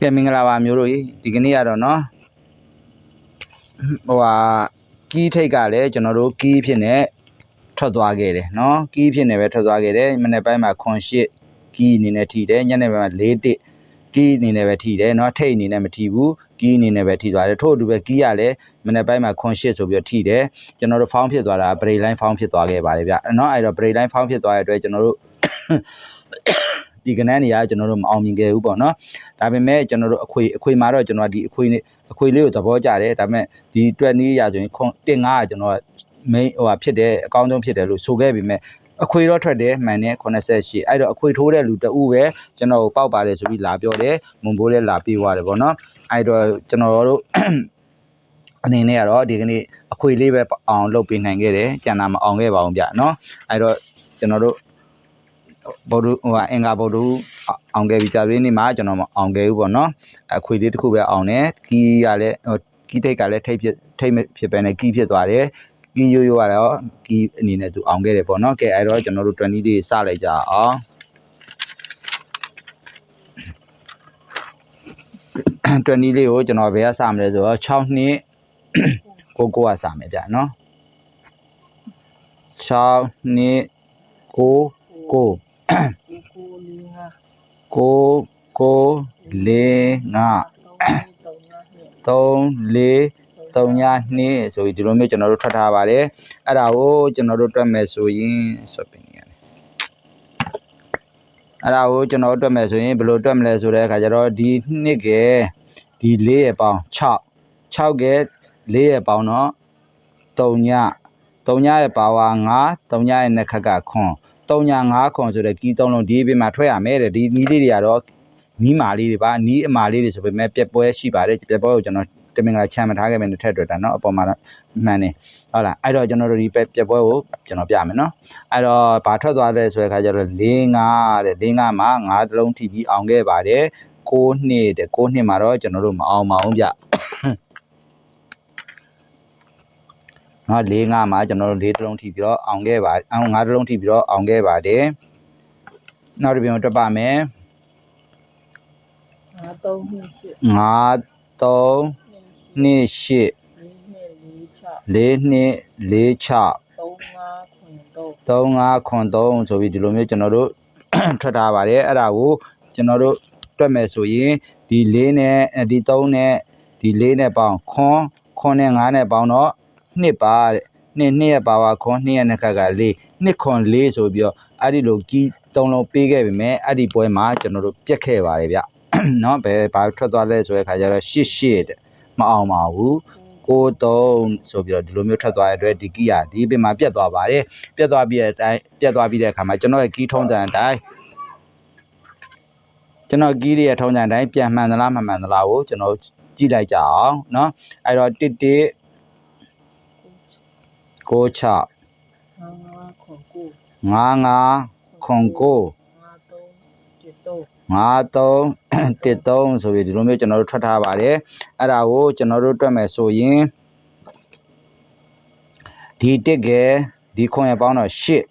ကဲမင်္ဂလာပါမျိုးတို့ကြီးဒီကနေ့ကတော့နော်ဟိုဟာကီးထိတ်ကလည်းကျွန်တော်တို့ကီးဖြစ်နေထွက်သွားခဲ့တယ်နော်ကီးဖြစ်နေပဲထွက်သွားခဲ့တယ်မနေ့ပိုင်းမှာခွန်ရှစ်ကီးအနေနဲ့ထိတယ်ညနေပိုင်းမှာ၄တစ်ကီးအနေနဲ့ပဲထိတယ်နော်ထိတ်အနေနဲ့မထိဘူးကီးအနေနဲ့ပဲထိသွားတယ်ထို့အတူပဲကီးကလည်းမနေ့ပိုင်းမှာခွန်ရှစ်ဆိုပြီးတော့ထိတယ်ကျွန်တော်တို့ဖောင်းဖြစ်သွားတာဘရိတ်လိုင်းဖောင်းဖြစ်သွားခဲ့ပါတယ်ဗျနော်အဲ့တော့ဘရိတ်လိုင်းဖောင်းဖြစ်သွားတဲ့အတွက်ကျွန်တော်တို့ ဒီကနန်းနေရာကျွန်တော်တို့မအောင်မြင်ခဲ့ဘူးပေါ့နော်ဒါပေမဲ့ကျွန်တော်တို့အခွေအခွေမှာတော့ကျွန်တော်ဒီအခွေအခွေလေးကိုသဘောကျတယ်ဒါပေမဲ့ဒီအတွက်နည်းရာဆိုရင်တင်9ကကျွန်တော် main ဟိုဟာဖြစ်တယ်အကောင်းဆုံးဖြစ်တယ်လို့ဆိုခဲ့ပေမဲ့အခွေတော့ထွက်တယ်မှန်တယ်88အဲ့တော့အခွေထိုးတဲ့လူတဦးပဲကျွန်တော်ကိုပောက်ပါတယ်ဆိုပြီးလာပြောတယ်မွန်ဘိုးလည်းလာပြေးသွားတယ်ပေါ့နော်အဲ့တော့ကျွန်တော်တို့အနေနဲ့ကတော့ဒီကနေ့အခွေလေးပဲအောင်လုပ်ပေးနိုင်ခဲ့တယ်ကျန်တာမအောင်ခဲ့ပါဘူးဗျနော်အဲ့တော့ကျွန်တော်တို့ ဗုဒ္ဓဟိုဟာအင်္ဂါဗုဒ္ဓအောင်ခဲ့ပြီကြာပြီးနေ့မှာကျွန်တော်မအောင်ခဲ့ဘူးပေါ့နော်အခွေလေးတစ်ခုပဲအောင်တယ်ကီးကလည်းဟိုကီးထိတ်ကလည်းထိတ်ဖြစ်ထိတ်မဖြစ်ပဲနဲ့ကီးဖြစ်သွားတယ်ကီးရိုးရိုးကတော့ကီးအနေနဲ့သူအောင်ခဲ့တယ်ပေါ့နော်ကဲအဲ့တော့ကျွန်တော်တို့20လေးစလိုက်ကြအောင်20လေးကိုကျွန်တော်ဘယ်ကစမလဲဆိုတော့6နှစ်ကိုကိုကစမယ်ဗျနော်6နှစ်ကိုကို ကိုလေးငါကိုကိုလေးငါသုံးလေးသုံးညာနှစ်3 3ည2ဆိုပြီးဒီလိုမျိုးကျွန်တော်တို့ထွက်ထားပါတယ်အဲ့ဒါကိုကျွန်တော်တို့တွက်မယ်ဆိုရင်ဆွတ်ပင်နေရတယ်အဲ့ဒါကိုကျွန်တော်တို့တွက်မယ်ဆိုရင်ဘယ်လိုတွက်မလဲဆိုတဲ့အခါကျတော့ဒီနှစ်ကဲဒီ4ရဲ့ပေါင်း6 6ကဲ4ရဲ့ပေါင်းတော့3ည3ညရဲ့ပါဝါ9 3ညရဲ့နှစ်ခက်ကခွ န်3ည9ခွန်ဆိုတဲ့ကီးသုံးလုံးဒီအပြင်မှာထွက်ရမယ်တဲ့ဒီနီးလေးတွေကတော့ နီးမာလေးတွေပါနီးအမာလေးတွေဆိုပေမဲ့ပြက်ပွဲရှိပါတယ်ပြက်ပွဲကိုကျွန်တော်တမင်္ဂလာချမ်းမထားခဲ့မယ်နဲ့ထက်တွေ့တာเนาะအပေါ်မှာတော့မှန်တယ်ဟုတ်လားအဲ့တော့ကျွန်တော်တို့ဒီပြက်ပြက်ပွဲကိုကျွန်တော်ပြမယ်เนาะအဲ့တော့ဘာထွက်သွားလဲဆိုတဲ့ခါကျတော့၄၅တဲ့၄၅မှာ၅တလုံးထိပြီးအောင်ခဲ့ပါတယ်6နှစ်တဲ့6နှစ်မှာတော့ကျွန်တော်တို့မအောင်ပါဘူးဗျ နော်၄၅မှာကျွန်တော်တို့၄တလုံးထိပြီးတော့အောင်ခဲ့ပါအောင်၅တလုံးထိပြီးတော့အောင်ခဲ့ပါတယ်နောက်တစ်ပြန်တွက်ပါမယ်ငါသုံးနှစ်ရှစ်ငါ3နှစ်ရှစ်2 8လေးနှစ်လေးချ4 2 6သုံးငါခွန်သုံး35ခွန်3ဆိုပြီးဒီလိုမျိုးကျွန်တော်တို့ထွက်ထားပါတယ်အဲ့ဒါကိုကျွန်တော်တို့တွက်မယ်ဆိုရင်ဒီ4နဲ့ဒီ3နဲ့ဒီ4နဲ့ပေါင်းခွန်ခွန်နဲ့5နဲ့ပေါင်းတော့ နှစ်ပါတဲ့နှစ်နှစ်ရဲ့ပါဝါခွန်နှစ်ရဲ့နှစ်ခါကလေးနှစ်ခွန်လေးဆိုပြီးတော့အဲ့ဒီလိုကြီးသုံးလုံးပေးခဲ့ပြီမဲ့အဲ့ဒီပွဲမှာကျွန်တော်တို့ပြက်ခဲ့ပါတယ်ဗျเนาะဘယ်ဘာထွက်သွားလဲဆိုတဲ့ခါကျတော့ရှစ်ရှစ်တဲ့မအောင်ပါဘူးကို3ဆိုပြီးတော့ဒီလိုမျိုးထွက်သွားတဲ့အတွက်ဒီကီယာဒီပင်မှာပြက်သွားပါတယ်ပြက်သွားပြီးတဲ့အတိုင်းပြက်သွားပြီးတဲ့အခါမှာကျွန်တော်ရဲ့ကီးထုံးတဲ့အတိုင်းကျွန်တော်ကီးရဲ့ထုံးတဲ့အတိုင်းပြန်မှန်သလားမမှန်သလားကိုကျွန်တော်ကြည့်လိုက်ကြအောင်เนาะအဲ့တော့တစ်တစ် 96 55 99 53 13ဆိုပြီးဒီလိုမျိုးကျွန်တော်တို့ထွက်ထားပါတယ်အဲ့ဒါကိုကျွန်တော်တို့တွက်မယ်ဆိုရင်ဒီ1ကဒီခွန်ရပေါင်းတော့8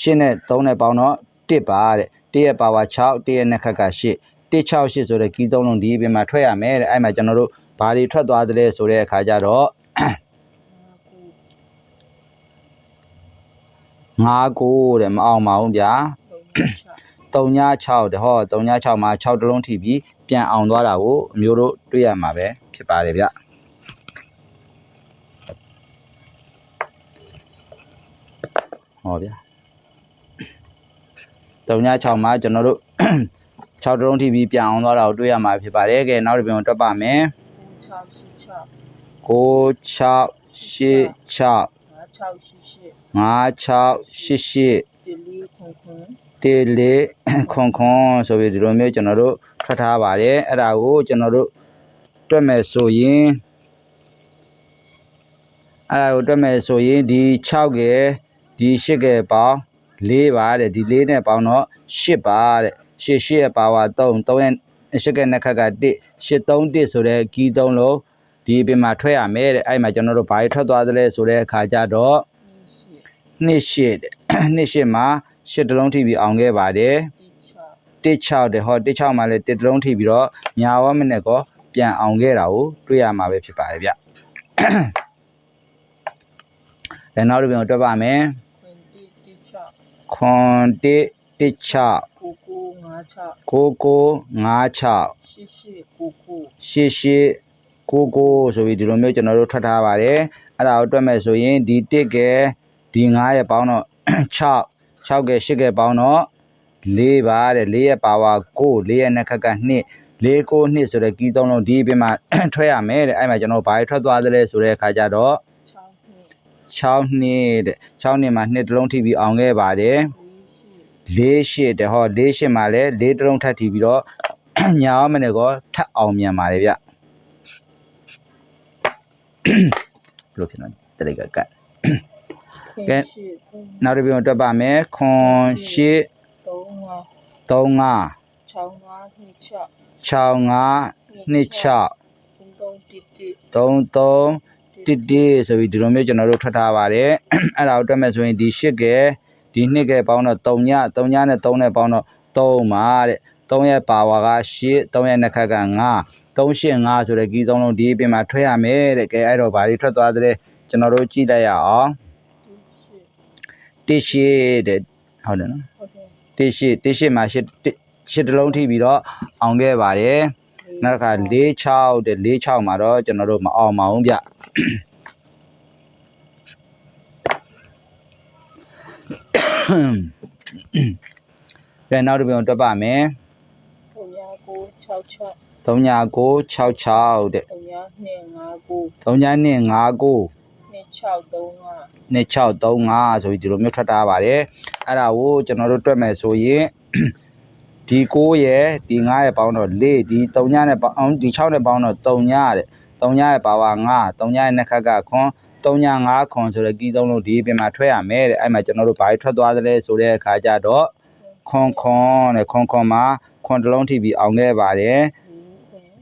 8နဲ့3နဲ့ပေါင်းတော့1ပါတဲ့1ရဲ့ပါဝါ6 1ရဲ့နှက်ခက်က8 168ဆိုတဲ့ကီးသုံးလုံးဒီပြင်မှာထွက်ရမယ်တဲ့အဲ့မှာကျွန်တော်တို့ဘာတွေထွက်သွားသလဲဆိုတဲ့အခါကျတော့ ငါကို9 9တဲ့မအောင်ပါဘူးဗျာသုံးချ3ည6တဲ့ဟော3ည6မှာ6တလုံးထိပြီးပြန်အောင်သွားတာကိုအမျိုးတို့တွေ့ရမှာပဲဖြစ်ပါတယ်ဗျဟောဗျာ3ည6မှာကျွန်တော်တို့6တလုံးထိပြီးပြန်အောင်သွားတာကိုတွေ့ရမှာဖြစ်ပါတယ်ကဲနောက်တစ်ပြန်တွက်ပါမယ်ကိုချရှိချ6 6 6ငါ6ရှိရှိ5 6 8 8တစ်လေးခွန်ခွန်တေလေးခွန်ခွန်ဆိုပြီးဒီလိုမျိုးကျွန်တော်တို့ထွက်ထားပါတယ်အဲ့ဒါကိုကျွန်တော်တို့တွက်မယ်ဆိုရင်အဲ့ဒါကိုတွက်မယ်ဆိုရင်ဒီ6ကဲဒီ8ကဲပေါင်း4ပါတဲ့ဒီ4နဲ့ပေါင်းတော့8ပါတဲ့8 8ရဲ့ပါဝါ3 3ရဲ့8ကဲနှစ်ခက်က1 8 3 1ဆိုတဲ့ကီး3လုံး ဒီအပြင်မှာထွက်ရမယ်တဲ့အဲ့မှာကျွန်တော်တို့ဘာတွေထွက်သွားသလဲဆိုတဲ့အခါကျတော့နှစ်ရှစ်နှစ်ရှစ်တဲ့နှစ်ရှစ်မှာရှစ်တလုံးထိပြီးအောင်ခဲ့ပါတယ်တိချ16တဲ့ဟော16မှာလည်းတစ်တလုံးထိပြီးတော့ညာဝမနဲ့ကောပြန်အောင်ခဲ့တာကိုတွေ့ရမှာပဲဖြစ်ပါတယ်ဗျအဲနောက်တစ်ပြန်တွက်ပါမယ်ခွန်တိတိချခွန်1 16ကိုကိုငါချ9956ရှိရှိကို ကိုရှစ်ရှစ်ကိုကိုဆိုပြီးဒီလိုမျိုးကျွန်တော်တို့ထွက်ထားပါတယ်အဲ့ဒါကိုတွက်မယ်ဆိုရင်ဒီ1ကဲဒီ9ရဲ့ပေါင်းတော့6 6ကဲ8ကဲပေါင်းတော့4ပါတဲ့4ရဲ့ပါဝါ9 4ရဲ့နှစ်ခက်က2 4 9 2ဆိုတဲ့ကီးသုံးလုံးဒီအပြင်မှာထွက်ရမယ်တဲ့အဲ့မှာကျွန်တော်ဘာတွေထွက်သွားသလဲဆိုတဲ့အခါကျတော့6နှစ်6နှစ်တဲ့6နှစ်မှာနှစ်တစ်လုံးထိပြီးအောင်ခဲ့ပါတယ်လေးရှိ၄ရှစ်တဲ့ဟော၄ရှစ်မှာလည်း၄တစ်လုံးထပ်ထီပြီးတော့ညာအောင်မနဲ့ကောထပ်အောင်မြန်ပါတယ်ဗျ ဘယ်လိုဖြစ်နော်တရိတ်ကကတ်ခွန်ကဲရှိသုံးနောက်တစ်ပြုံတွက်ပါမယ်ခွန်ရှစ်သုံးငါ3 6ငါနှစ်ချ5 6 5 2 6သုံးသုံးတစ်တစ်3 3 1 1ဆိုပြီးဒီလိုမျိုးကျွန်တော်တို့ထွက်ထားပါတယ်အဲ့ဒါကိုတွက်မယ်ဆိုရင်ဒီရှစ်ကဲဒီနှစ်ကဲပေါင်းတော့3ည3ညနဲ့3နဲ့ပေါင်းတော့3ပါတဲ့3ရဲ့ပါဝါက8 3ရဲ့နှစ်ခက်က9 3ရှစ်5ဆိုတဲ့ကီးသုံးလုံးဒီအပြင်မှာထွက်ရမယ်တဲ့ကဲအဲ့တော့ဘာတွေထွက်သွားသလဲကျွန်တော်တို့ကြည့်လိုက်ရအောင်တစ်ရှိတစ်ရှစ်တဲ့ဟုတ်တယ်နော်ဟုတ်တယ်တစ်ရှစ်တစ်ရှစ်မှာရှစ်တစ်ရှစ်တစ်လုံးထိပြီးတော့အောင်ခဲ့ပါတယ်နောက်တစ်ခါ4 6တဲ့4 6မှာတော့ကျွန်တော်တို့မအောင်ပါဘူးဗျကဲနောက်တစ်ပြုံတွက်ပါမယ်သုံး ညာကို6 6 3ညာ9 66တဲ့သုံးညာနှစ်ငါကို3ညာနဲ့59နှစ်6သုံးငါ2635ဆိုပြီးဒီလိုမျိုးထွက်ထားပါတယ်အဲ့ဒါကိုကျွန်တော်တို့တွက်မယ်ဆိုရင်ဒီ9ရဲ့ဒီ9ရဲ့ပေါင်းတော့4ဒီ3ညနဲ့ပေါင်းအောင်ဒီ6နဲ့ပေါင်းတော့3ညတဲ့3ညရဲ့ပါဝါ9 3ညရဲ့နှစ်ခက်ကခွန်3ည5ခွန်ဆိုတဲ့ကီးသုံးလုံးဒီအပြင်မှာထွက်ရမယ်တဲ့အဲ့မှာကျွန်တော်တို့ဘာတွေထွက်သွားသလဲဆိုတဲ့အခါကျတော့ခွန်ခွန်တဲ့ခွန်ခွန်မှာခွန်တစ်လုံးထိပြီးအောင်ခဲ့ပါတယ်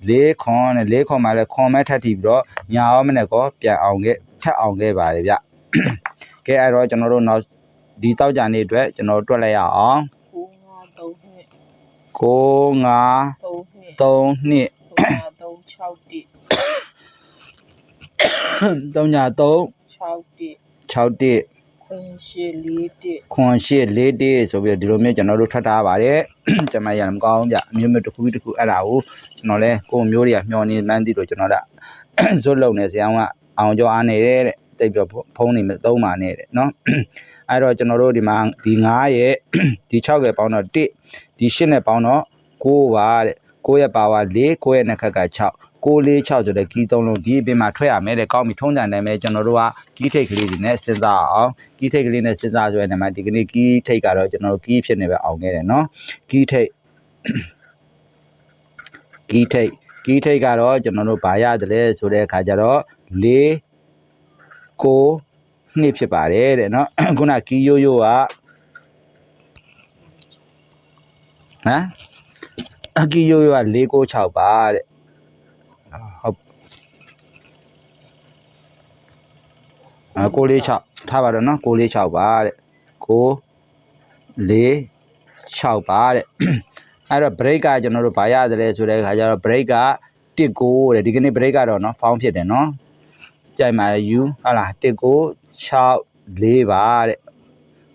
လေးခွန်၄ခွန်နဲ့၄ခွန်မှာလည်းခွန်မဲ့ထပ်ထိပြီးတော့ညာရောမနဲ့ကောပြန်အောင်ခဲ့ထပ်အောင်ခဲ့ပါတယ်ဗျကဲအဲ့တော့ကျွန်တော်တို့နောက်ဒီတောက်ကြနေ့အတွက်ကျွန်တော်တို့တွက်လိုက်ရအောင်ကိုငါသုံးနှစ်9 5သုံးနှစ်3နှစ်သုံးညာသုံး6တစ်3ညာ3 6တစ်6တ စ်ခွန်ရှိလေးတစ်ခွန်ရှစ်၄တစ်ဆိုပြီးတော့ဒီလိုမျိုးကျွန်တော်တို့ထွက်ထားပါတယ်ကျွန်မရလည်းမကောင်းဘူးဗျအမျိုးမျိုးတစ်ခုပြီးတစ်ခုအဲ့ဒါကိုကျွန်တော်လဲကိုယ်မျိုးတွေကမျောနေမှန်းသိလို့ကျွန်တော်ကဇွတ်လုံနေဆရာကအောင်ကြောအားနေတဲ့တဲ့တိတ်ပြီးတော့ဖုံးနေမသုံးပါနဲ့တဲ့နော်အဲ့တော့ကျွန်တော်တို့ဒီမှာဒီ9ရဲ့ဒီ6ရဲ့ပေါင်းတော့1ဒီ8နဲ့ပေါင်းတော့9ပါတဲ့9ရဲ့ပါဝါ4 9ရဲ့နှစ်ခက်က6 6 4 6ဆိုတဲ့ကီးသုံးလုံးဒီအပြင်မှာထွက်ရမယ်တဲ့ကောင်းပြီထုံးစံတိုင်းပဲကျွန်တော်တို့ကကီးထိတ်ကလေးတွေနဲ့စဉ်းစားအောင်ကီးထိတ်ကလေးနဲ့စဉ်းစားဆိုတဲ့နေရာမှာဒီကနေ့ကီးထိတ်ကတော့ကျွန်တော်တို့ကီးဖြစ်နေပဲအောင်ခဲ့တယ်နော်ကီးထိတ်ကီးထိတ်ကီးထိတ်ကတော့ကျွန်တော်တို့ဗာရတယ်လဲဆိုတဲ့အခါကျတော့၄ကိုနှစ်ဖြစ်ပါတယ်တဲ့နော်ခုနကီးရိုးရိုးကဟမ်အကီးရိုးရိုးက၄ကို6ပါတဲ့ဟုတ် အကိုလေး6ထားပါတော့နော်ကိုလေး6ပါတဲ့ကိုလေး6ပါတဲ့အဲ့တော့ break ကကျွန်တော်တို့ဘာရတယ်လဲဆိုတဲ့အခါကျတော့ break က1ကိုတဲ့ဒီကနေ့ break ကတော့နော် found ဖြစ်တယ်နော်ကြိုက်မှာ u ဟုတ်လား1ကို6 4ပါတဲ့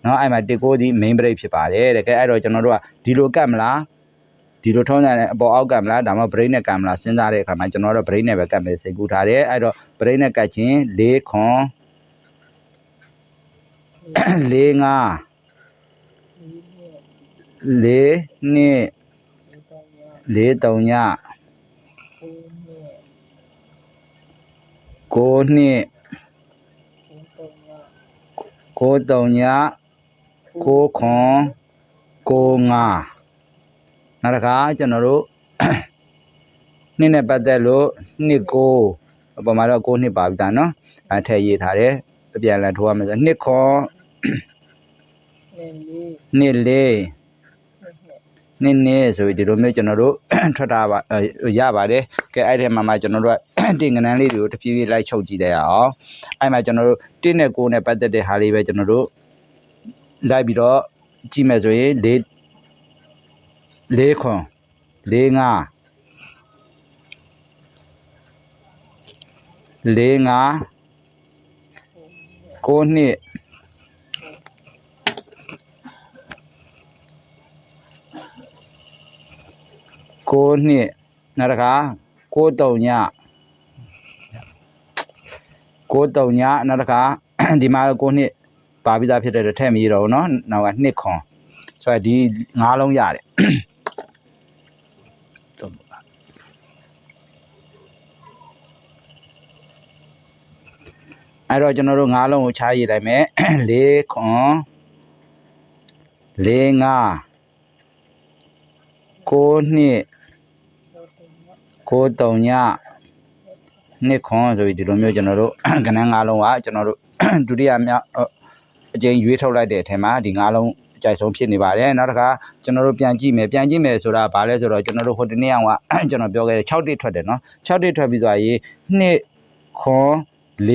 နော်အဲ့မှာ1ကိုဒီ main break ဖြစ်ပါတယ်တဲ့ကဲအဲ့တော့ကျွန်တော်တို့ကဒီလိုကတ်မလားဒီလိုထုံးစံနဲ့အပေါ်အောက်ကတ်မလားဒါမှမဟုတ် break နဲ့ကတ်မလားစဉ်းစားတဲ့အခါမှာကျွန်တော်တို့ break နဲ့ပဲကတ်မယ်စိတ်ကူးထားတယ်အဲ့တော့ break နဲ့ကတ်ခြင်း4ခွန် 4 5လေးနှစ်4နှစ်လေးသုံးညာ4 3ညကိုနှစ်ကိုသုံးညကိုသုံးညာကိုခွန်ကိုငါနောက်တစ်ခါကျွန်တော်တို့နှစ်နဲ့ပတ်သက်လို့နှစ်ကိုအပေါ်မှာတော့ကိုနှစ်ပါပြီသားနော်အဲထည့်ရေးထားတယ်အပြန်အလှန်ထိုးရမယ်ဆိုနှစ်ခွန် နဲ့လေးနှစ်လေးနှစ်နှစ်နှစ်နှစ်ဆိုပြီးဒီလိုမျိုးကျွန်တော်တို့ထွက်တာပါအဲရပါတယ်ကဲအဲ့ဒီမှာမှကျွန်တော်တို့ကတင်ကနန်းလေးတွေကိုတဖြည်းဖြည်းလိုက်ချုပ်ကြည့်လိုက်ရအောင်အဲ့မှာကျွန်တော်တို့1နဲ့9နဲ့ပတ်သက်တဲ့ဟာလေးပဲကျွန်တော်တို့လိုက်ပြီးတော့ကြည့်မယ်ဆိုရင်၄လေးခွန်လေးငါလေးငါကိုနှစ် ကိုနှစ်နောက်တစ်ခါကိုတုံညကိုတုံညနောက်တစ်ခါ ဒီမှာကိုနှစ်ပါပြီးသားဖြစ်တဲ့အတွက်ထည့်မရတော့ဘူးเนาะနောက်ကနှစ်ခွန်ဆိုတော့ဒီငါးလုံးရတယ် အဲ့တော့ကျွန်တော်တို့ငါးလုံးကိုခြားရည်လိုက်မယ် ၄ခွန်၄ငါ ကိုနှစ်ကိုတုံညနှစ်ခွန်ဆိုပြီးဒီလိုမျိုးကျွန်တော်တို့ကဏ္ဍငါးလုံးကကျွန်တော်တို့ဒုတိယမြောက်အအကျဉ်ရွေးထုတ်လိုက်တဲ့အထက်မှာဒီငါးလုံးအကြိုက်ဆုံးဖြစ်နေပါတယ်နောက်တစ်ခါကျွန်တော်တို့ပြန်ကြည့်မယ်ပြန်ကြည့်မယ်ဆိုတာဘာလဲဆိုတော့ကျွန်တော်တို့ဟိုတနေ့အောင်ကကျွန်တော်ပြောခဲ့တဲ့6တိထွက်တယ်နော်6တိထွက်ပြီးသွားရင်နှစ်ခွန်၄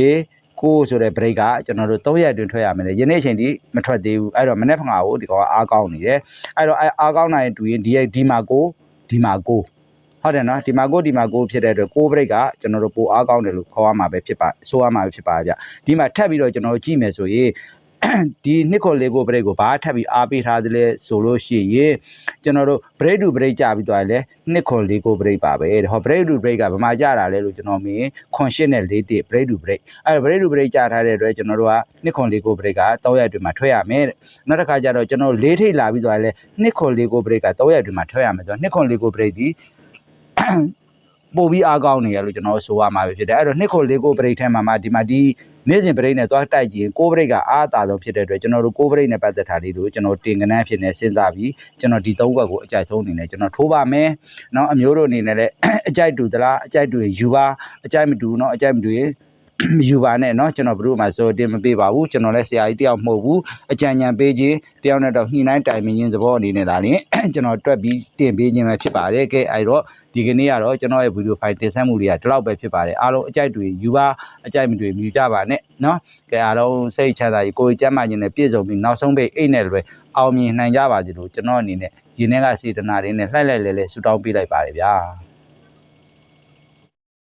ကိုဆိုတဲ့ break ကကျွန်တော်တို့3ရက်အတွင်းထွက်ရမယ်လေယနေ့အချိန်ထိမထွက်သေးဘူးအဲ့တော့မနေ့ဖငါကိုဒီကောင်ကအားကောင်းနေတယ်အဲ့တော့အဲ့အားကောင်းနိုင်တူရင်ဒီဒီမှာကိုဒီမှာကိုဟုတ်တယ်နော်ဒီမှာကိုဒီမှာကိုဖြစ်တဲ့အတွက်ကို break ကကျွန်တော်တို့ပိုအားကောင်းတယ်လို့ခေါ်ရမှာပဲဖြစ်ပါဆိုရမှာပဲဖြစ်ပါဗျဒီမှာထပ်ပြီးတော့ကျွန်တော်တို့ကြည့်မယ်ဆိုရင် ဒီနှစ်ခွန်လေးကို break ကိုဘာထပ်ပြီးအားပေးထားသလဲဆိုလို့ရှိရင်ကျွန်တော်တို့ break to break ကြာပြီးသွားရင်လည်းနှစ်ခွန်လေးကို break ပါပဲတဲ့ဟော break to break ကဘာမှကြာတာလဲလို့ကျွန်တော်မြင်ခွန်ရှစ်နဲ့လေးတိ break to break အဲ့တော့ break to break ကြာထားတဲ့အတွက်ကျွန်တော်တို့ကနှစ်ခွန်လေးကို break က3ရက်အတွင်းမှာထွက်ရမယ်တဲ့နောက်တစ်ခါကျတော့ကျွန်တော်လေးထိပ်လာပြီးသွားရင်လည်းနှစ်ခွန်လေးကို break က3ရက်အတွင်းမှာထွက်ရမယ်ဆိုတော့နှစ်ခွန်လေးကို break ဒီပို့ပြီးအားကောင်းနေရလို့ကျွန်တော်ဆိုရမှာပဲဖြစ်တယ်အဲ့တော့နှစ်ခုလေးကိုပရိတ်ထဲမှာမှဒီမှာဒီ နေ့စဉ်ပရိတ်နဲ့သွားတိုက်ကြည့်ရင်ကိုပရိတ်ကအားအသာဆုံးဖြစ်တဲ့အတွက်ကျွန်တော်တို့ကိုပရိတ်နဲ့ပတ်သက်တာလေးတို့ကျွန်တော်တင်ကနန်းဖြစ်နေစဉ်းစားပြီးကျွန်တော်ဒီသုံးဘက်ကိုအကြိုက်ဆုံးအနေနဲ့ကျွန်တော်ထိုးပါမယ်เนาะအမျိုးတို့အနေနဲ့လည်း အကြိုက်တူသလားအကြိုက်တူရင်ယူပါအကြိုက်မတူเนาะအကြိုက်မတူရင် မယူပါနဲ့เนาะကျွန်တော်ဘယ်သူမှဆိုတင်မပေးပါဘူးကျွန်တော်လည်းဆရာကြီးတယောက်မဟုတ်ဘူးအကြံဉာဏ်ပေးခြင်းတယောက်နဲ့တော့ညှိနှိုင်းတိုင်ပင်ခြင်းသဘောအနေနဲ့ဒါလင်း ကျွန်တော်တွက်ပြီးတင်ပေးခြင်းပဲဖြစ်ပါတယ်ကဲအဲ့တော့ ဒီကနေ့ကတော့ကျွန်တော်ရဲ့ဗီဒီယိုဖိုင်တင်ဆက်မှုတွေကဒီလောက်ပဲဖြစ်ပါတယ်အားလုံးအကြိုက်တွေယူပါအကြိုက်မတွေမြူကြပါနဲ့နော်ကဲအားလုံးစိတ်ချမ်းသာကြီးကိုယ်ကျမ်းမာခြင်းနဲ့ပြည့်စုံပြီးနောက်ဆုံးပိတ်အိတ်နဲ့လည်းအောင်မြင်နိုင်ကြပါစေလို့ကျွန်တော်အနေနဲ့ရင်းနှီးကစေတနာတွေနဲ့လှိုက်လှိုက်လဲလဲဆုတောင်းပေးလိုက်ပါတယ်ဗျာ